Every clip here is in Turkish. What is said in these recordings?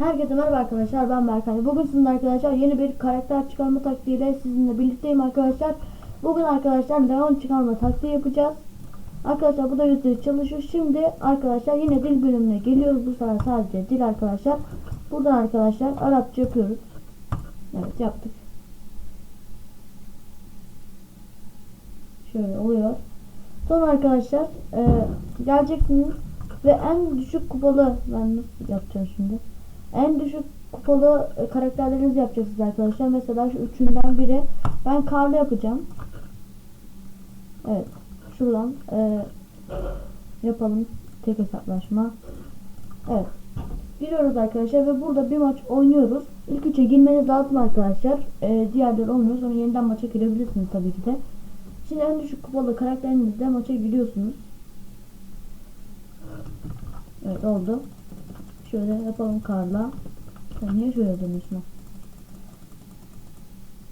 Herkese merhaba arkadaşlar ben Berkay. Bugün sizinle arkadaşlar yeni bir karakter çıkarma taktiğiyle sizinle birlikteyim arkadaşlar. Bugün arkadaşlar Leon çıkarma taktiği yapacağız. Arkadaşlar bu da yüzde çalışıyor. Şimdi arkadaşlar yine dil bölümüne geliyoruz. Bu sefer sadece dil arkadaşlar. Buradan arkadaşlar Arapça yapıyoruz. Evet yaptık. Şöyle oluyor. Sonra arkadaşlar e, geleceksiniz ve en düşük kupalı ben nasıl yapacağım şimdi? En düşük kupalı e, karakterlerinizi yapacaksınız arkadaşlar. Mesela şu üçünden biri ben karlı yapacağım. Evet. Şuradan e, yapalım tek hesaplaşma. Evet. Giriyoruz arkadaşlar ve burada bir maç oynuyoruz. İlk üçe girmeniz lazım arkadaşlar. E, diğerleri olmuyor. Sonra yeniden maça girebilirsiniz tabii ki de. Şimdi en düşük kupalı karakterinizle maça giriyorsunuz. Evet oldu. Şöyle yapalım Karla. Sen niye şöyle dönüyorsun?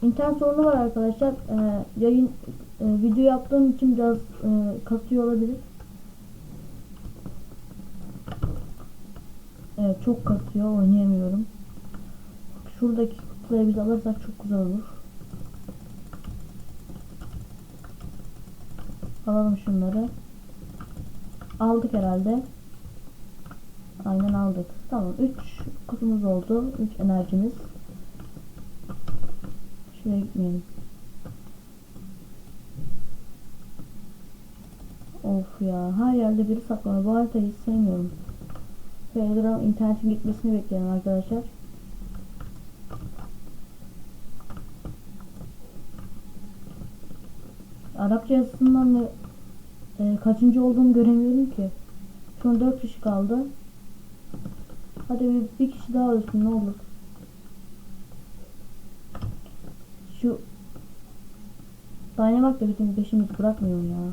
İnternet sorunu var arkadaşlar. Ee, yayın e, video yaptığım için biraz e, kasıyor olabilir. Evet çok kasıyor. Oynayamıyorum. Şuradaki kutuları biz alırsak çok güzel olur. Alalım şunları. Aldık herhalde. Aynen aldık. Tamam 3 kutumuz oldu. 3 enerjimiz. Şuraya gitmeyelim. Of ya her yerde biri saklanıyor. Bu haritayı hiç sevmiyorum. Şöyle internetin gitmesini bekleyelim arkadaşlar. Arapça yazısından da e, kaçıncı olduğumu göremiyorum ki. Şu an 4 kişi kaldı. Hadi bir, bir kişi daha ölsün ne olur. Şu Dynamax da bizim peşimizi bırakmıyor ya.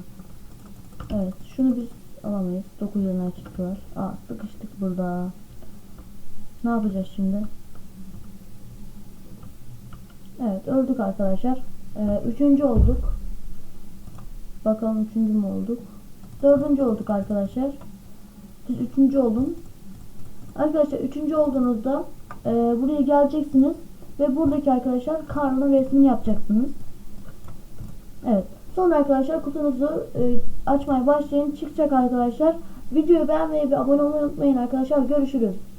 Evet şunu biz alamayız. 9 yerine çıktılar. Aa sıkıştık burada. Ne yapacağız şimdi? Evet öldük arkadaşlar. Ee, üçüncü olduk. Bakalım üçüncü mü olduk? Dördüncü olduk arkadaşlar. Siz üçüncü olun. Arkadaşlar üçüncü olduğunuzda e, buraya geleceksiniz ve buradaki arkadaşlar Karl'ın resmini yapacaksınız. Evet. Sonra arkadaşlar kutunuzu e, açmaya başlayın. Çıkacak arkadaşlar. Videoyu beğenmeyi ve abone olmayı unutmayın arkadaşlar. Görüşürüz.